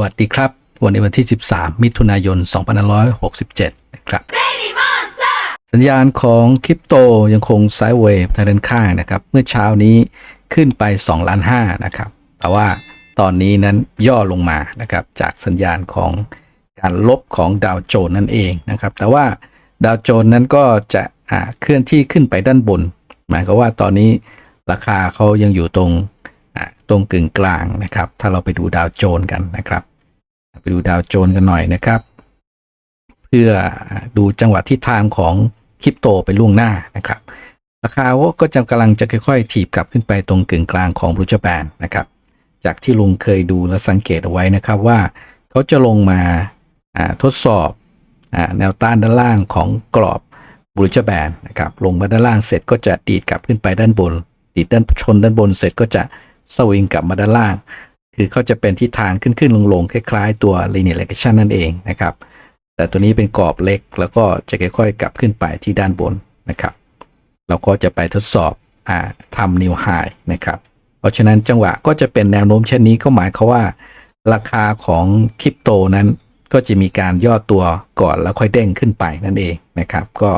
วัสดีครับ วันนี้วันที่ 13 มิถุนายน 2567 นะครับ สัญญาณของคริปโตยังคงไซด์เวย์ทางด้านข้างนะครับ เมื่อเช้านี้ขึ้นไป2ล้าน5นะครับ แต่ว่าตอนนี้นั้นย่อลงมานะครับ จากสัญญาณของการลบของดาวโจนส์นั่นเองนะครับ แต่ว่าดาวโจนส์นั้นก็จะอ่าเคลื่อนที่ขึ้นไปด้านบน หมายความว่าตอนนี้ราคาเขายังอยู่ตรงอ่าตรงกึ่งกลางนะครับ ถ้าเราไปดูดาวโจนส์กันนะครับ ไปดูดาวโจนกันหน่อยนะครับ เพื่อดูจังหวะทิศทางของคริปโตไปล่วงหน้านะครับ ราคาก็จะกำลังจะค่อยๆ ถีบกลับขึ้นไปตรงกึ่งกลางของบรูจแบนนะครับ จากที่ลุงเคยดูและสังเกตเอาไว้นะครับว่าเขาจะลงมาทดสอบอแนวต้านด้านล่างของกรอบบรูจแบนนะครับลงมาด้านล่างเสร็จก็จะดีดกลับขึ้นไปด้านบน ดีดด้านชนด้านบนเสร็จก็จะสวิงกลับมาด้านล่าง คือเขาจะเป็นทิศทางขึ้นขึ้นลงลงๆคล้ายๆ ตัว linear regression นั่นเองนะครับ แต่ตัวนี้เป็นกรอบเล็กแล้วก็จะค่อยๆ กลับขึ้นไปที่ด้านบนนะครับ เราก็จะไปทดสอบอทำ new high นะครับ เพราะฉะนั้นจังหวะก็จะเป็นแนวโน้มเช่นนี้ก็หมายความว่า ราคาของคริปโตนั้นก็จะมีการย่อตัวก่อนแล้วค่อยเด้งขึ้นไปนั่นเองนะครับ ก็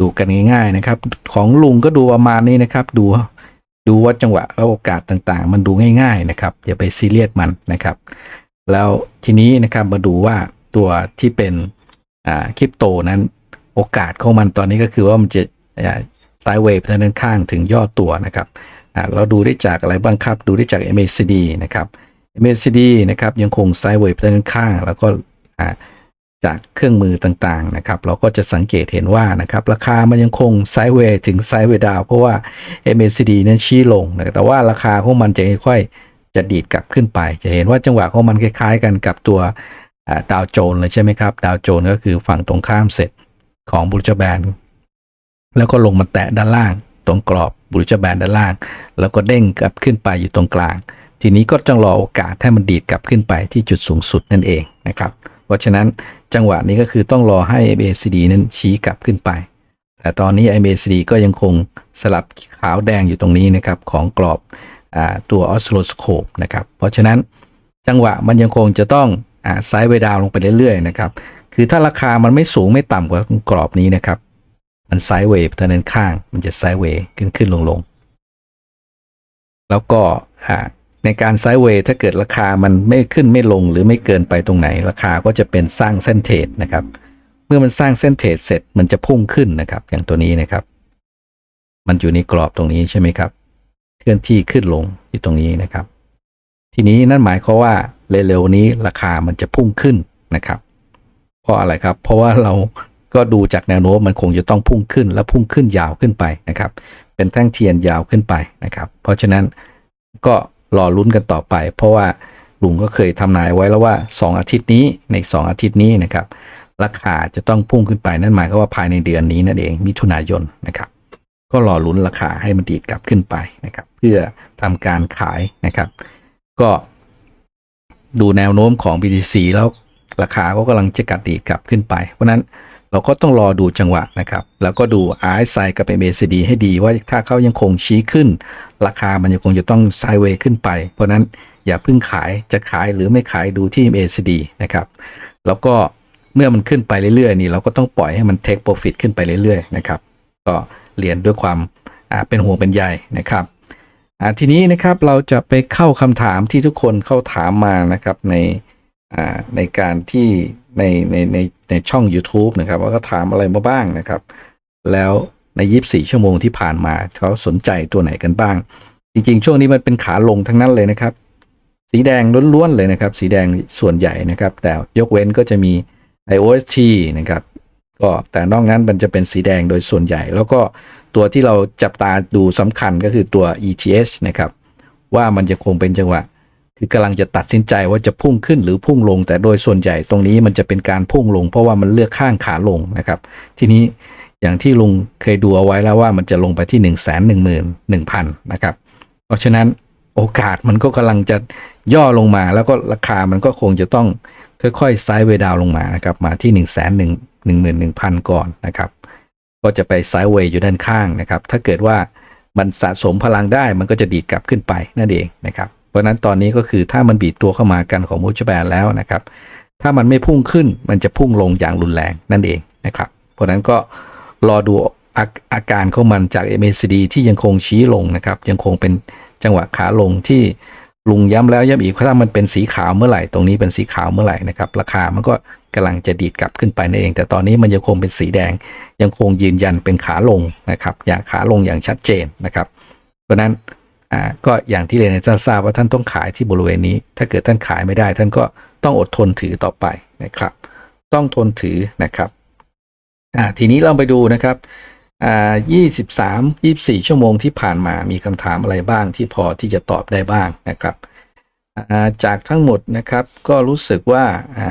ดูกันง่ายๆนะครับ ของลุงก็ดูประมาณนี้นะครับ ดู ดูว่าจังหวะและโอกาสต่างๆ มันดูง่าย ๆนะครับ อย่าไปซีเรียสมันนะครับ แล้วทีนี้นะครับมาดูว่าตัวที่เป็นคริปโตนั้นโอกาสของมันตอนนี้ก็คือว่ามันจะไซด์เวฟทางด้านข้างถึงย่อตัวนะครับเราดูได้จากอะไรบ้างครับ ดูได้จาก MACD นะครับ MACD นะครับยังคงไซด์เวฟทางด้านข้าง แล้วก็ จากเครื่องมือต่างๆนะครับ เราก็จะสังเกตเห็นว่านะครับราคามันยังคงไซด์เวย์ถึงไซด์เวย์ดาวเพราะว่า MACD นั้นชี้ลงนะแต่ว่าราคาของมันจะค่อยๆจะดีดกลับขึ้นไป จะเห็นว่าจังหวะของมันคล้ายๆ กันกับตัวดาวโจนส์เลยใช่ไหมครับ ดาวโจนส์ก็คือฝั่งตรงข้ามเสร็จของบุลจแบนแล้วก็ลงมาแตะด้านล่าง ตรงกรอบบุลจแบนด้านล่าง แล้วก็เด้งกลับขึ้นไปอยู่ตรงกลาง ทีนี้ก็ต้องรอโอกาสให้มันดีดกลับขึ้นไปที่จุดสูงสุดนั่นเองนะครับ เพราะฉะนั้น จังหวะนี้ก็คือต้องรอให้ MACD นั้นชี้กลับขึ้นไป แต่ตอนนี้ MACD ก็ยังคงสลับขาวแดงอยู่ตรงนี้นะครับ ของกรอบอตัวออสโลสโคปนะครับ เพราะฉะนั้นจังหวะมันยังคงจะต้องไซด์เวดาวลงไปเรื่อยๆนะครับ คือถ้าราคามันไม่สูงไม่ต่ำกว่ากรอบนี้นะครับ มันไซด์เวย์ทางด้านข้าง มันจะไซด์เวขึ้นขึ้นลงลงแล้วก็ ในการไซด์เวย์ถ้าเกิดราคามันไม่ขึ้นไม่ลงหรือไม่เกินไปตรงไหน ราคาก็จะเป็นสร้างเส้นเทรดนะครับ เมื่อมันสร้างเส้นเทรดเสร็จมันจะพุ่งขึ้นนะครับ อย่างตัวนี้นะครับ มันอยู่ในกรอบตรงนี้ใช่ไหมครับ เคลื่อนที่ขึ้นลงอยู่ตรงนี้นะครับ ทีนี้นั่นหมายความว่าเร็วๆนี้ราคามันจะพุ่งขึ้นนะครับเพราะอะไรครับ เพราะว่าเราก็ดูจากแนวโน้มมันคงจะต้องพุ่งขึ้นและพุ่งขึ้นยาวขึ้นไปนะครับ เป็นแท่งเทียนยาวขึ้นไปนะครับ เพราะฉะนั้นก็ รอลุ้นกันต่อไป เพราะว่าลุงก็เคยทำนายไว้แล้วว่า 2 อาทิตย์นี้ใน 2 อาทิตย์นี้นะครับราคาจะต้องพุ่งขึ้นไปนั่นหมายความว่าภายในเดือนนี้นั่นเองมิถุนายนนะครับ ก็รอลุ้นราคาให้มันดีดกลับขึ้นไปนะครับ เพื่อทำการขายนะครับ ก็ดูแนวโน้มของ BTC แล้วราคาก็กำลังจะกัดดีดกลับขึ้นไป เพราะนั้น เราก็ต้องรอดูจังหวะนะครับ แล้วก็ดู RSI กับ MACD ให้ดีว่าถ้าเขายังคงชี้ขึ้น ราคามันยังคงจะต้องไซเวย์ขึ้นไป เพราะนั้นอย่าเพิ่งขายจะขายหรือไม่ขายดูที่ MACD นะครับ แล้วก็เมื่อมันขึ้นไปเรื่อยๆ นี่เราก็ต้องปล่อยให้มัน take profit ขึ้นไปเรื่อยๆนะครับก็เรียนด้วยความเป็นห่วงเป็นใยนะครับทีนี้นะครับเราจะไปเข้าคำถามที่ทุกคนเข้าถามมานะครับใน ในการที่ในในในในช่อง YouTube นะครับว่าก็ถามอะไรมาบ้างนะครับ แล้วใน 24 ชั่วโมงที่ผ่านมาเขาสนใจตัวไหนกันบ้าง จริงๆ ช่วงนี้มันเป็นขาลงทั้งนั้นเลยนะครับ สีแดงล้วนๆเลยนะครับ สีแดงส่วนใหญ่นะครับ แต่ยกเว้นก็จะมี IOST นะครับก็แต่นอกนั้นมันจะเป็นสีแดงโดยส่วนใหญ่ แล้วก็ตัวที่เราจับตาดูสำคัญก็คือตัว ETH นะครับ ว่ามันจะคงเป็นจังหวะ คือกำลังจะตัดสินใจว่าจะพุ่งขึ้นหรือพุ่งลง แต่โดยส่วนใหญ่ตรงนี้มันจะเป็นการพุ่งลง เพราะว่ามันเลือกข้างขาลงนะครับ ทีนี้อย่างที่ลุงเคยดูเอาไว้แล้วว่ามันจะลงไปที่1นึ่งแสนหนึ่งหมื่นหนึ่งพันนะครับ เพราะฉะนั้นโอกาสมันก็กำลังจะย่อลงมา แล้วก็ราคามันก็คงจะต้องค่อยๆไซด์เวดาวลงมานะครับมาที่1นึ่งแสนหนึ่งหนึ่งหมื่นหนึ่งพันก่อนนะครับ ก็จะไปไซด์เวย์อยู่ด้านข้างนะครับ ถ้าเกิดว่ามันสะสมพลังได้มันก็จะดีดกลับขึ้นไปนั่นเองนะครับ เพราะนั้นตอนนี้ก็คือถ้ามันบีบตัวเข้ามากันของมูจแบนแล้วนะครับ ถ้ามันไม่พุ่งขึ้นมันจะพุ่งลงอย่างรุนแรงนั่นเองนะครับ เพราะนั้นก็รอดูอาอาการของมันจาก MACD ที่ยังคงชี้ลงนะครับ ยังคงเป็นจังหวะขาลงที่ลุงย้ำแล้วย้ำอีกถ้ามันเป็นสีขาวเมื่อไหร่ ตรงนี้เป็นสีขาวเมื่อไหร่นะครับ ราคามันก็กำลังจะดีดกลับขึ้นไปนั่นเอง แต่ตอนนี้มันยังคงเป็นสีแดง ยังคงยืนยันเป็นขาลงนะครับ อย่างขาลงอย่างชัดเจนนะครับ เพราะนั้น อ่าก็อย่างที่เรียนให้ท่านทราบว่าท่านต้องขายที่บริเวณนี้ ถ้าเกิดท่านขายไม่ได้ ท่านก็ต้องอดทนถือต่อไปนะครับ ต้องทนถือนะครับอ่าทีนี้เราไปดูนะครับอ่า23 24 ชั่วโมงที่ผ่านมามีคำถามอะไรบ้างที่พอที่จะตอบได้บ้างนะครับอ่าจากทั้งหมดนะครับก็รู้สึกว่าอ่า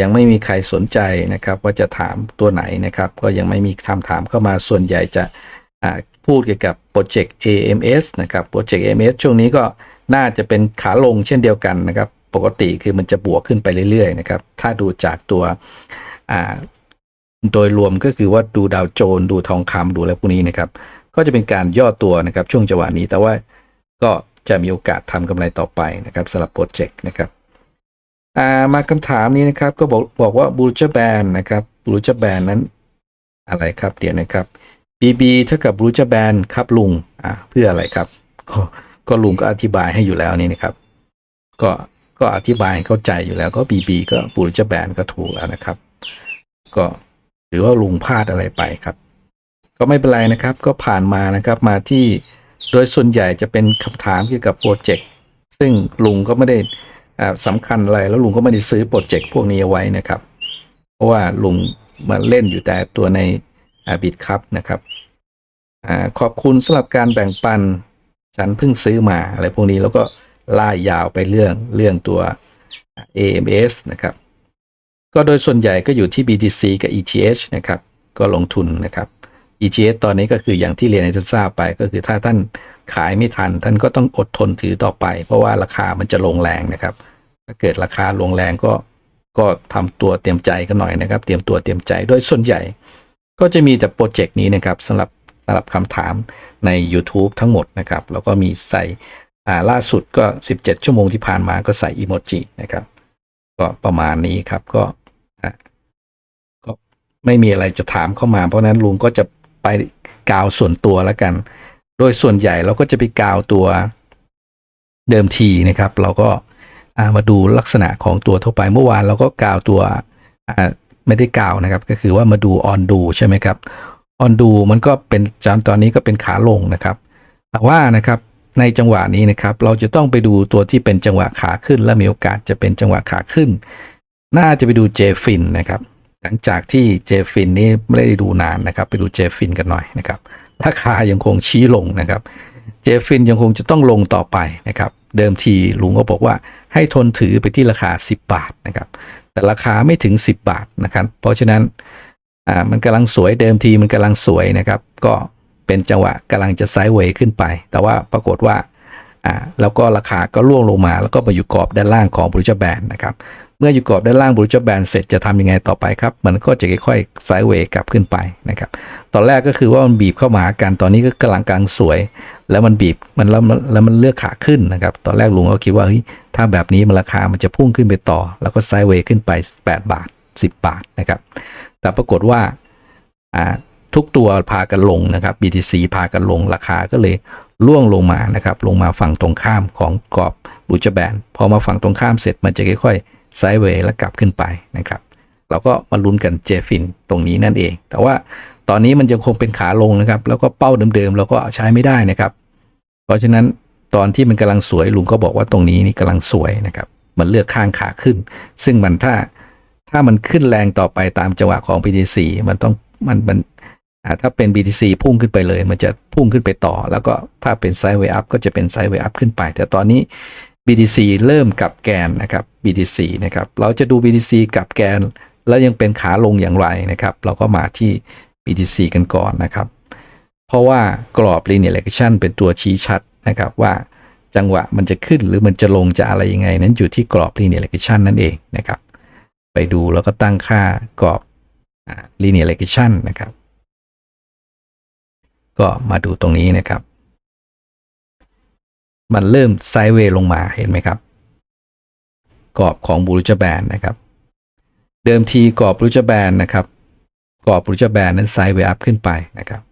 ยังไม่มีใครสนใจนะครับ ว่าจะถามตัวไหนนะครับ ก็ยังไม่มีคำถามเข้ามาส่วนใหญ่จะ พูดเกี่ยวกับโปรเจกต์ AMS นะครับโปรเจกต์ AMS ช่วงนี้ก็น่าจะเป็นขาลงเช่นเดียวกันนะครับ ปกติคือมันจะบวกขึ้นไปเรื่อยๆนะครับ ถ้าดูจากตัวโดยรวมก็คือว่าดูดาวโจนส์ดูทองคำดูอะไรพวกนี้นะครับ ก็จะเป็นการย่อตัวนะครับ ช่วงจังหวะนี้แต่ว่าก็จะมีโอกาสทำกำไรต่อไปนะครับสำหรับโปรเจกต์นะครับมาคำถามนี้นะครับก็บอกบอกว่าบูเจอร์แบนนะครับบูเจอร์แบนนั้นอะไรครับเดี๋ยวนะครับ BB เท่ากับบูจแบนครับลุงอ่าเพื่ออะไรครับ ก็ก็ลุงก็อธิบายให้อยู่แล้วนี่นะครับ ก็ก็อธิบายเข้าใจอยู่แล้วก็ BB ก็บูจแบนก็ถูกแล้วนะครับ ก็ถือว่าลุงพลาดอะไรไปครับ ก็ไม่เป็นไรนะครับ ก็ผ่านมานะครับมาที่โดยส่วนใหญ่จะเป็นคำถามเกี่ยวกับโปรเจกต์ซึ่งลุงก็ไม่ได้อ่าสำคัญอะไรแล้วลุงก็ไม่ได้ซื้อโปรเจกต์พวกนี้เอาไว้นะครับ เพราะว่าลุงมาเล่นอยู่แต่ตัวใน บิดครับนะครับอขอบคุณสำหรับการแบ่งปัน ฉันเพิ่งซื้อมาอะไรพวกนี้แล้วก็ล่ายยาวไปเรื่องเรื่องตัว AMS นะครับ ก็โดยส่วนใหญ่ก็อยู่ที่ BTC กับ ETH นะครับ ก็ลงทุนนะครับ ETH ตอนนี้ก็คืออย่างที่เรียนให้ท่านทราบไปก็คือถ้าท่านขายไม่ทัน ท่านก็ต้องอดทนถือต่อไป เพราะว่าราคามันจะลงแรงนะครับ ถ้าเกิดราคาลงแรงก็ก็ทำตัวเตรียมใจกันหน่อยนะครับ เตรียมตัวเตรียมใจโดยส่วนใหญ่ ก็จะมีแต่โปรเจกต์นี้นะครับสำหรับสำหรับคำถามใน YouTube ทั้งหมดนะครับ แล้วก็มีใส่าล่าสุดก็ 17 ชั่วโมงที่ผ่านมาก็ใส่อีโมจินะครับ ก็ประมาณนี้ครับก็ก็ไม่มีอะไรจะถามเข้ามา เพราะนั้นลุงก็จะไปกาวส่วนตัวแล้วกัน โดยส่วนใหญ่เราก็จะไปกาวตัวเดิมทีนะครับ เราก็ามาดูลักษณะของตัวทั่วไปเมื่อวานเราก็กาวตัว ไม่ได้กล่าวนะครับ ก็คือว่ามาดูออนดูใช่ไหมครับออนดูมันก็เป็นจานตอนนี้ก็เป็นขาลงนะครับ แต่ว่านะครับในจังหวะนี้นะครับ เราจะต้องไปดูตัวที่เป็นจังหวะขาขึ้น และมีโอกาสจะเป็นจังหวะขาขึ้น น่าจะไปดูเจฟินนะครับ หลังจากที่เจฟินนี้ไม่ได้ดูนานนะครับ ไปดูเจฟินกันหน่อยนะครับราคายังคงชี้ลงนะครับ เจฟินยังคงจะต้องลงต่อไปนะครับ เดิมทีลุงก็บอกว่าให้ทนถือไปที่ราคา 10 บาทนะครับ แต่ราคาไม่ถึง 10 บาทนะครับ เพราะฉะนั้นอ่ามันกำลังสวยเดิมทีมันกำลังสวยนะครับ ก็เป็นจังหวะกำลังจะไซด์เวย์ขึ้นไป แต่ว่าปรากฏว่าอ่าแล้วก็ราคาก็ร่วงลงมา แล้วก็มาอยู่กรอบด้านล่างของบริจแบนนะครับเมื่ออยู่กรอบด้านล่างบริจแบนเสร็จจะทำยังไงต่อไปครับ มันก็จะค่อยๆไซด์เวย์กลับขึ้นไปนะครับ ตอนแรกก็คือว่ามันบีบเข้ามาหากันตอนนี้ก็กำลังกลางสวย แล้วมันบีบมันแล้วมันแล้วมันเลือกขาขึ้นนะครับ ตอนแรกลุงก็คิดว่าเฮ้ยถ้าแบบนี้มันราคามันจะพุ่งขึ้นไปต่อ แล้วก็ไซด์เวย์ขึ้นไป 8 บาท 10 บาทนะครับ แต่ปรากฏว่าอ่าทุกตัวพากันลงนะครับ BTC พากันลงราคาก็เลยล่วงลงมานะครับ ลงมาฝั่งตรงข้ามของกรอบบูจแบนพอมาฝั่งตรงข้ามเสร็จมันจะค่อยๆไซด์เวย์แล้วกลับขึ้นไปนะครับ เราก็มาลุ้นกันเจฟินตรงนี้นั่นเอง แต่ว่า ตอนนี้มันยังคงเป็นขาลงนะครับ แล้วก็เป้าเดิมๆเราก็ใช้ไม่ได้นะครับ เพราะฉะนั้นตอนที่มันกำลังสวยลุงก็บอกว่าตรงนี้นี่กำลังสวยนะครับ มันเลือกข้างขาขึ้น ซึ่งมันถ้าถ้ามันขึ้นแรงต่อไปตามจังหวะของ BTC มันต้องมันมันถ้าเป็น BTC พุ่งขึ้นไปเลย มันจะพุ่งขึ้นไปต่อ แล้วก็ถ้าเป็นไซด์เวย์อัพก็จะเป็นไซด์เวย์อัพขึ้นไป แต่ตอนนี้ BTC เริ่มกลับแกนนะครับ BTC นะครับ เราจะดู BTC กลับแกน แล้วยังเป็นขาลงอย่างไรนะครับ เราก็มาที่ BTC กันก่อนนะครับ เพราะว่ากรอบ linear regression เป็นตัวชี้ชัดนะครับว่าจังหวะมันจะขึ้นหรือมันจะลงจะอะไรยังไง นั้นอยู่ที่กรอบ linear regression นั่นเองนะครับ ไปดูแล้วก็ตั้งค่ากรอบ linear regression นะครับ ก็มาดูตรงนี้นะครับ มันเริ่มไซด์เวย์ลงมาเห็นไหมครับ กรอบของบูรุจแบนนะครับ เดิมทีกรอบบูรุจแบนนะครับ กรอบบูรุจแบนนั้นไซด์เวอัพขึ้นไปนะครับ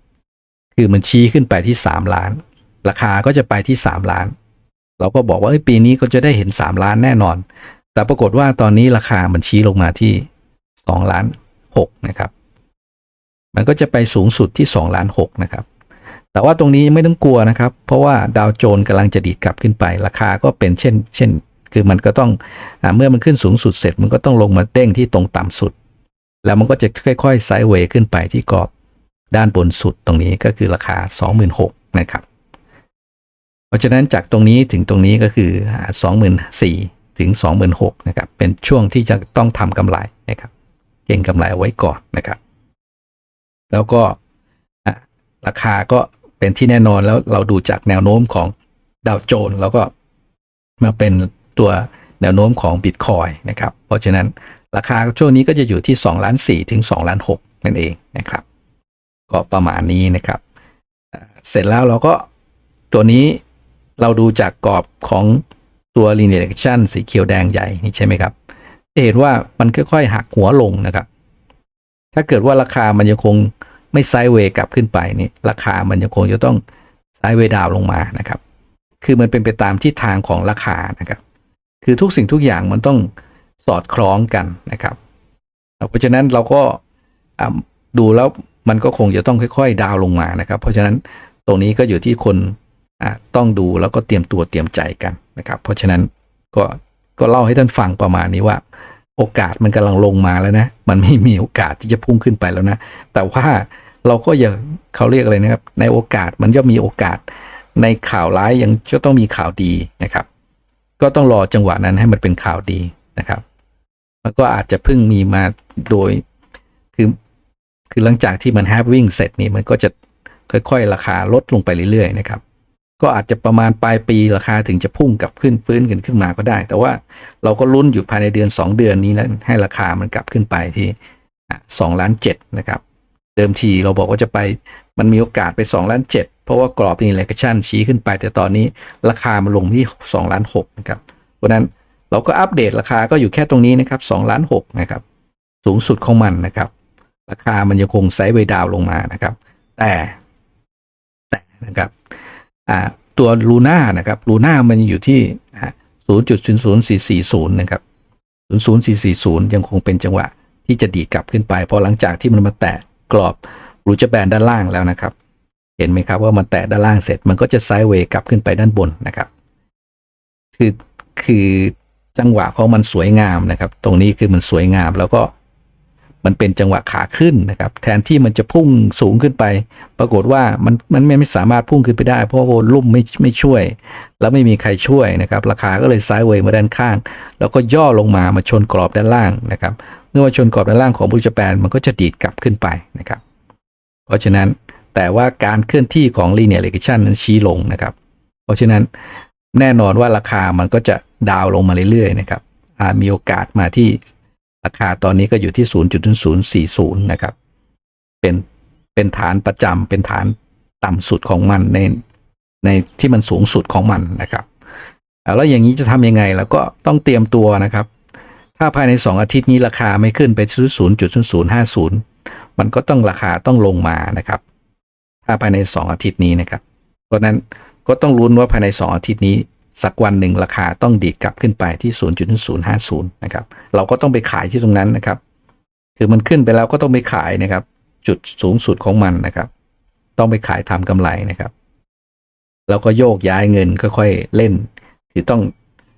คือมันชี้ขึ้นไปที่ 3 ล้าน ราคาก็จะไปที่ 3 ล้าน เราก็บอกว่าเอ้ปีนี้ก็จะได้เห็น 3 ล้านแน่นอน แต่ปรากฏว่าตอนนี้ราคามันชี้ลงมาที่ 2 ล้าน6นะครับ มันก็จะไปสูงสุดที่ 2 ล้าน6นะครับ แต่ว่าตรงนี้ไม่ต้องกลัวนะครับ เพราะว่าดาวโจนส์กำลังจะดีดกลับขึ้นไป ราคาก็เป็นเช่น เช่น คือมันก็ต้องอเมื่อมันขึ้นสูงสุดเสร็จ มันก็ต้องลงมาเด้งที่ตรงต่ำสุด แล้วมันก็จะค่อยๆไซด์เวย์ขึ้นไปที่กรอบด้านบนสุดตรงนี้ก็คือราคา 26,000นะครับ เพราะฉะนั้นจากตรงนี้ถึงตรงนี้ก็คือ 24,000ถึง 26,000นะครับ เป็นช่วงที่จะต้องทำกำไรนะครับ เก็งกำไรเอาไว้ก่อนนะครับ แล้วก็ราคาก็เป็นที่แน่นอนแล้วเราดูจากแนวโน้มของดาวโจนส์แล้วก็มาเป็นตัวแนวโน้มของบิตคอยนะครับ เพราะฉะนั้น ราคาช่วงนี้ก็จะอยู่ที่2ล้าน4ถึง2ล้าน6นั่นเองนะครับ ก็ประมาณนี้นะครับ เสร็จแล้วเราก็ตัวนี้เราดูจากกรอบของตัว linear regression สีเขียวแดงใหญ่นี่ใช่ไหมครับจะเห็นว่ามันค่อยๆหักหัวลงนะครับ ถ้าเกิดว่าราคามันยังคงไม่ไซด์เวย์กลับขึ้นไปนี่ราคามันยังคงจะต้องไซด์เวย์ดาวลงมานะครับ คือมันเป็นไปตามทิศทางของราคานะครับ คือทุกสิ่งทุกอย่างมันต้อง สอดคล้องกันนะครับ เพราะฉะนั้นเราก็ดูแล้วมันก็คงจะต้องค่อย ๆ ดาวลงมานะครับ เพราะฉะนั้นตรงนี้ก็อยู่ที่คนต้องดูแล้วก็เตรียมตัวเตรียมใจกันนะครับ เพราะฉะนั้นก็ก็เล่าให้ท่านฟังประมาณนี้ว่า โอกาสมันกำลังลงมาแล้วนะ มันไม่มีโอกาสที่จะพุ่งขึ้นไปแล้วนะ แต่ว่าเราก็อย่าเขาเรียกอะไรนะครับ ในโอกาสมันจะมีโอกาส ในข่าวร้ายยังจะต้องมีข่าวดีนะครับ ก็ต้องรอจังหวะนั้นให้มันเป็นข่าวดี นะครับมันก็อาจจะเพิ่งมีมาโดยคือคือหลังจากที่มันแฮปวิ่งเสร็จนี่มันก็จะค่อยๆ ราคาลดลงไปเรื่อยๆนะครับ ก็อาจจะประมาณปลายปีราคาถึงจะพุ่งกลับขึ้นฟื้นกันขึ้นมาก็ได้ แต่ว่าเราก็ลุ้นอยู่ภายในเดือน 2 เดือนนี้แล้วให้ราคามันกลับขึ้นไปที่สองล้านเจ็ดนะครับ เดิมทีเราบอกว่าจะไปมันมีโอกาสไป2ล้านเจ็ดเพราะว่ากรอบนี้เลกชันชี้ขึ้นไป แต่ตอนนี้ราคามันลงที่2ล้านหกนะครับเพราะนั้น เราก็อัปเดตราคาก็อยู่แค่ตรงนี้นะครับ2ล้านหกนะครับ สูงสุดของมันนะครับ ราคามันยังคงไซด์เวดาวน์ลงมานะครับ แต่แต่นะครับอ่าตัวลูน่านะครับลูน่ามันอยู่ที่ศูนย์จุดศูนย์ศูนย์สี่สี่ศูนย์นะครับศูนย์ศูนย์สี่สี่ศูนย์ยังคงเป็นจังหวะที่จะดีดกลับขึ้นไปพอหลังจากที่มันมาแตะกรอบรูจแบนด้านล่างแล้วนะครับ เห็นไหมครับว่ามันแตะด้านล่างเสร็จมันก็จะไซด์เวย์กลับขึ้นไปด้านบนนะครับ คือคือ จังหวะของมันสวยงามนะครับ ตรงนี้คือมันสวยงามแล้วก็มันเป็นจังหวะขาขึ้นนะครับ แทนที่มันจะพุ่งสูงขึ้นไป ปรากฏว่ามันมันไม่ไม่สามารถพุ่งขึ้นไปได้ เพราะว่าลุ่มไม่ไม่ช่วย แล้วไม่มีใครช่วยนะครับ ราคาก็เลยไซด์เวยมาด้านข้าง แล้วก็ย่อลงมามาชนกรอบด้านล่างนะครับ เมื่อมาชนกรอบด้านล่างของบูจแปนมันก็จะดีดกลับขึ้นไปนะครับ เพราะฉะนั้นแต่ว่าการเคลื่อนที่ของ linear regression นั้นชี้ลงนะครับ เพราะฉะนั้นแน่นอนว่าราคามันก็จะ ดาวลงมาเรื่อยๆนะครับมีโอกาสมาที่ราคาตอนนี้ก็อยู่ที่ 0.040 นะครับ เป็นเป็นฐานประจำเป็นฐานต่ำสุดของมันในในที่มันสูงสุดของมันนะครับแล้วอย่างนี้จะทำยังไงแล้วก็ต้องเตรียมตัวนะครับ ถ้าภายใน 2 อาทิตย์นี้ราคาไม่ขึ้นไปที่0.0050 มันก็ต้องราคาต้องลงมานะครับ ถ้าภายใน 2 อาทิตย์นี้นะครับ เพราะนั้นก็ต้องลุ้นว่าภายใน 2 อาทิตย์นี้ สักวันหนึ่งราคาต้องดีดกลับขึ้นไปที่ 0.050 นะครับ เราก็ต้องไปขายที่ตรงนั้นนะครับ คือมันขึ้นไปแล้วก็ต้องไปขายนะครับ จุดสูงสุดของมันนะครับ ต้องไปขายทำกำไรนะครับ แล้วก็โยกย้ายเงินค่อยๆเล่น คือต้อง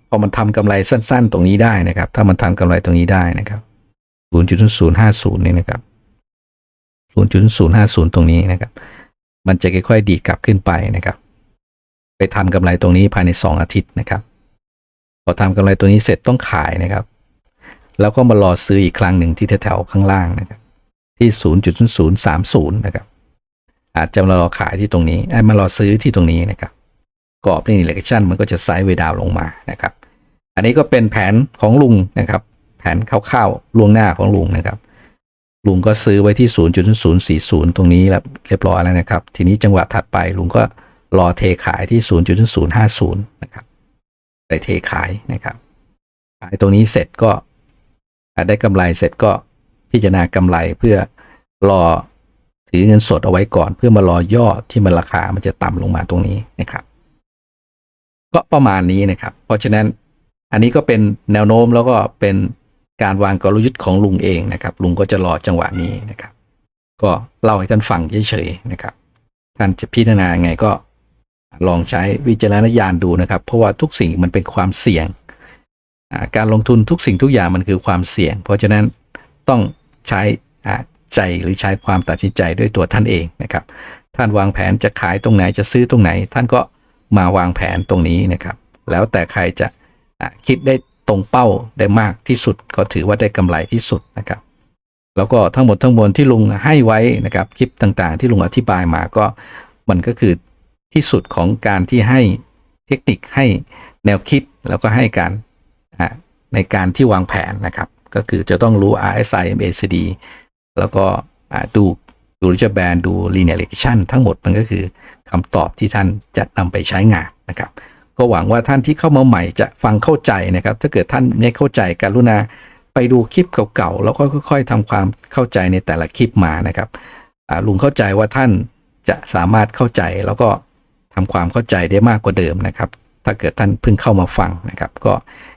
พอมันทำกำไรสั้น ๆ ตรงนี้ได้นะครับ ถ้ามันทำกำไรตรงนี้ได้นะครับ0.050 นี่นะครับ 0.050 ตรงนี้นะครับ มันจะค่อยๆดีดกลับขึ้นไปนะครับ ไปทำกำไรตรงนี้ภายใน 2 อาทิตย์นะครับ พอทำกำไรตัวนี้เสร็จต้องขายนะครับ แล้วก็มารอซื้ออีกครั้งหนึ่งที่แถวๆข้างล่างนะครับ ที่0.030 นะครับอาจจะมารอขายที่ตรงนี้ไอ้มารอซื้อที่ตรงนี้นะครับกรอบนี่เลกชันมันก็จะไซด์เวดาวลงมานะครับ อันนี้ก็เป็นแผนของลุงนะครับ แผนคร่าวๆล่วงหน้าของลุงนะครับ ลุงก็ซื้อไว้ที่ 0.040 ตรงนี้แล้วเรียบร้อยแล้วนะครับ ทีนี้จังหวะถัดไปลุงก็ รอเทขายที่ 0.050 นะครับได้เทขายนะครับ ขายตรงนี้เสร็จก็ได้กำไรเสร็จก็พิจารณากำไรเพื่อรอถือเงินสดเอาไว้ก่อน เพื่อมารอยอดที่มันราคามันจะต่ำลงมาตรงนี้นะครับ ก็ประมาณนี้นะครับ เพราะฉะนั้นอันนี้ก็เป็นแนวโน้มแล้วก็เป็นการวางกลยุทธ์ของลุงเองนะครับ ลุงก็จะรอจังหวะนี้นะครับ ก็เล่าให้ท่านฟังเฉยๆนะครับ ท่านจะพิจารณาไงก็ ลองใช้วิจารณญาณดูนะครับ เพราะว่าทุกสิ่งมันเป็นความเสี่ยง การลงทุนทุกสิ่งทุกอย่างมันคือความเสี่ยง เพราะฉะนั้นต้องใช้ใจหรือใช้ความตัดสินใจด้วยตัวท่านเองนะครับ ท่านวางแผนจะขายตรงไหนจะซื้อตรงไหน ท่านก็มาวางแผนตรงนี้นะครับ แล้วแต่ใครจะคิดได้ตรงเป้าได้มากที่สุด ก็ถือว่าได้กำไรที่สุดนะครับ แล้วก็ทั้งหมดทั้งมวลที่ลุงให้ไว้นะครับคลิปต่างๆ ที่ลุงอธิบายมาก็มันก็คือ ที่สุดของการที่ให้เทคนิคให้แนวคิดแล้วก็ให้การในการที่วางแผนนะครับ ก็คือจะต้องรู้ RSI MACD แล้วก็ดูดูริจแบนดู linear regression ทั้งหมดมันก็คือคำตอบที่ท่านจะนำไปใช้งานนะครับ ก็หวังว่าท่านที่เข้ามาใหม่จะฟังเข้าใจนะครับ ถ้าเกิดท่านไม่เข้าใจกรุณาไปดูคลิปเก่าๆ แล้วก็ค่อยๆทำความเข้าใจในแต่ละคลิปมานะครับลุงเข้าใจว่าท่านจะสามารถเข้าใจแล้วก็ ทำความเข้าใจได้มากกว่าเดิมนะครับ ถ้าเกิดท่านเพิ่งเข้ามาฟังนะครับ ก็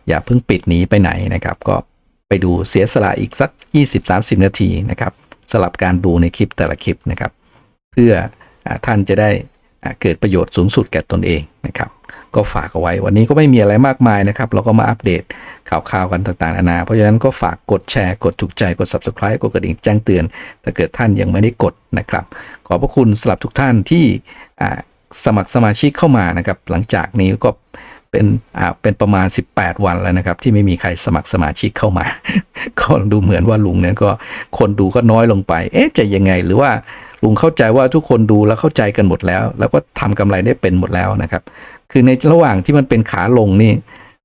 อย่าเพิ่งปิดหนีไปไหนนะครับ ก็ไปดูเสียสละอีกสัก 20-30 นาทีนะครับสลับการดูในคลิปแต่ละคลิปนะครับ เพื่ออท่านจะได้เกิดประโยชน์สูงสุดแก่ตนเองนะครับ ก็ฝากเอาไว้วันนี้ก็ไม่มีอะไรมากมายนะครับ เราก็มาอัปเดตข่าวข่าวกันต่างๆนานา เพราะฉะนั้นก็ฝากกดแชร์กดถูกใจกด subscribe กดกระดิ่งแจ้งเตือน ถ้าเกิดท่านยังไม่ได้กดนะครับ ขอบพระคุณสำหรับทุกท่านที่ สมัครสมาชิกเข้ามานะครับ หลังจากนี้ก็เป็นอ่าเป็นประมาณ 18 วันแล้วนะครับ ที่ไม่มีใครสมัครสมาชิกเข้ามา ก็ดูเหมือนว่าลุงเนี่ยก็คนดูก็น้อยลงไป เอ๊ะจะยังไง หรือว่าลุงเข้าใจว่าทุกคนดูแล้วเข้าใจกันหมดแล้ว แล้วก็ทำกำไรได้เป็นหมดแล้วนะครับ คือในระหว่างที่มันเป็นขาลงนี่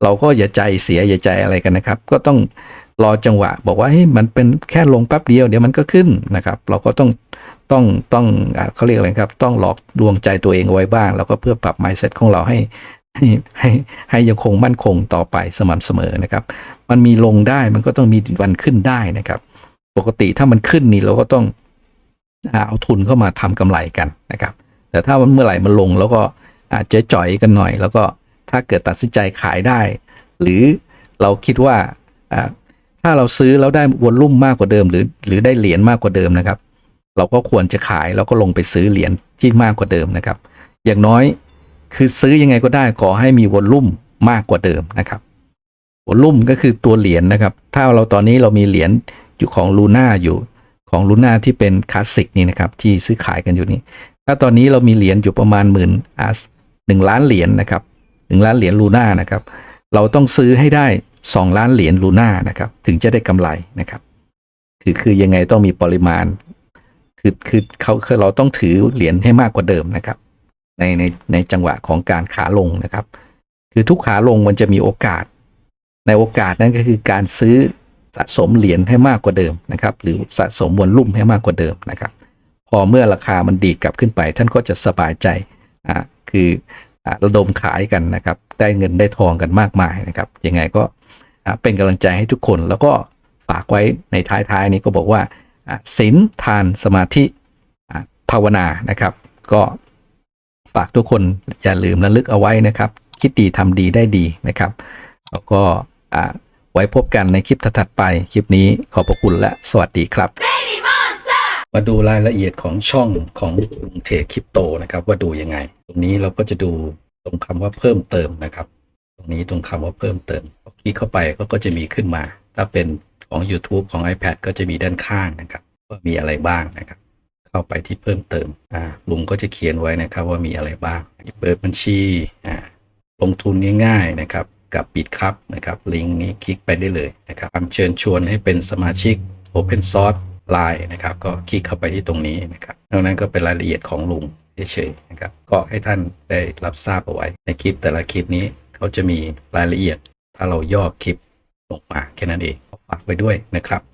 เราก็อย่าใจเสียอย่าใจอะไรกันนะครับ ก็ต้องรอจังหวะ บอกว่าเฮ้ยมันเป็นแค่ลงแป๊บเดียวเดี๋ยวมันก็ขึ้นนะครับ เราก็ต้อง ต้องต้องอเขาเรียกอะไรครับ ต้องหลอกดวงใจตัวเองเอาไว้บ้าง แล้วก็เพื่อปรับ mindset ของเราให้ให้ให้ให้ยังคงมั่นคงต่อไปสม่ำเสมอนะครับ มันมีลงได้มันก็ต้องมีวันขึ้นได้นะครับ ปกติถ้ามันขึ้นนี่เราก็ต้องเอาทุนเข้ามาทำกำไรกันนะครับ แต่ถ้ามันเมื่อไหร่มันลงแล้วก็อาจจะจ่อยกันหน่อย แล้วก็ถ้าเกิดตัดสินใจขายได้ หรือเราคิดว่าอ่าถ้าเราซื้อแล้วได้วอลลุ่มมากกว่าเดิม หรือหรือได้เหรียญมากกว่าเดิมนะครับ เราก็ควรจะขายแล้วก็ลงไปซื้อเหรียญที่มากกว่าเดิมนะครับ อย่างน้อยคือซื้อยังไงก็ได้ขอให้มีวอลลุ่มมากกว่าเดิมนะครับวอลลุ่มก็คือตัวเหรียญนะครับ ถ้าเราตอนนี้เรามีเหรียญอยู่ของลูน่าอยู่ของลูน่าที่เป็นคลาสสิกนี่นะครับที่ซื้อขายกันอยู่นี่ถ้าตอนนี้เรามีเหรียญอยู่ประมาณหมื่นอ่าหนึ่งล้านเหรียญนะครับหนึ่งล้านเหรียญลูน่านะครับ เราต้องซื้อให้ได้สองล้านเหรียญลูน่านะครับ ถึงจะได้กำไรนะครับ คือคือยังไงต้องมีปริมาณ คือคือเขาคือเราต้องถือเหรียญให้มากกว่าเดิมนะครับ ในในในจังหวะของการขาลงนะครับ คือทุกขาลงมันจะมีโอกาส ในโอกาสนั้นก็คือการซื้อสะสมเหรียญให้มากกว่าเดิมนะครับ หรือสะสมวอลลุ่มให้มากกว่าเดิมนะครับ พอเมื่อราคามันดีดกลับขึ้นไป ท่านก็จะสบายใจอ่าคืออ่าระดมขายกันนะครับ ได้เงินได้ทองกันมากมายนะครับยังไงก็เป็นกำลังใจให้ทุกคนแล้วก็ฝากไว้ในท้ายๆนี้ก็บอกว่า ศีลทานสมาธิภาวนานะครับ ก็ฝากทุกคนอย่าลืมระลึกเอาไว้นะครับ คิดดีทำดีได้ดีนะครับ แล้วก็ไว้พบกันในคลิปถัดไป คลิปนี้ขอบพระคุณและสวัสดีครับ มาดูรายละเอียดของช่องของลุงเทรดคริปโตนะครับ ว่าดูยังไง ตรงนี้เราก็จะดูตรงคำว่าเพิ่มเติมนะครับ ตรงนี้ตรงคำว่าเพิ่มเติมคลิกเข้าไปก็ก็จะมีขึ้นมา ถ้าเป็น ของ YouTube ของ iPad ก็จะมีด้านข้างนะครับว่ามีอะไรบ้างนะครับ เข้าไปที่เพิ่มเติมอ่าลุงก็จะเขียนไว้นะครับว่ามีอะไรบ้างเปิดบัญชีอ่าลงทุนง่ายๆนะครับกับบิตครับนะครับลิงก์นี้คลิกไปได้เลยนะครับคำเชิญชวนให้เป็นสมาชิก Open Source Line นะครับก็คลิกเข้าไปที่ตรงนี้นะครับนอกนั้นก็เป็นรายละเอียดของลุงเฉยๆนะครับก็ให้ท่านได้รับทราบเอาไว้ในคลิปแต่ละคลิปนี้เขาจะมีรายละเอียด ถ้าเราย่อคลิป ลงมาแค่นั้นเองฝากไว้ด้วยนะครับ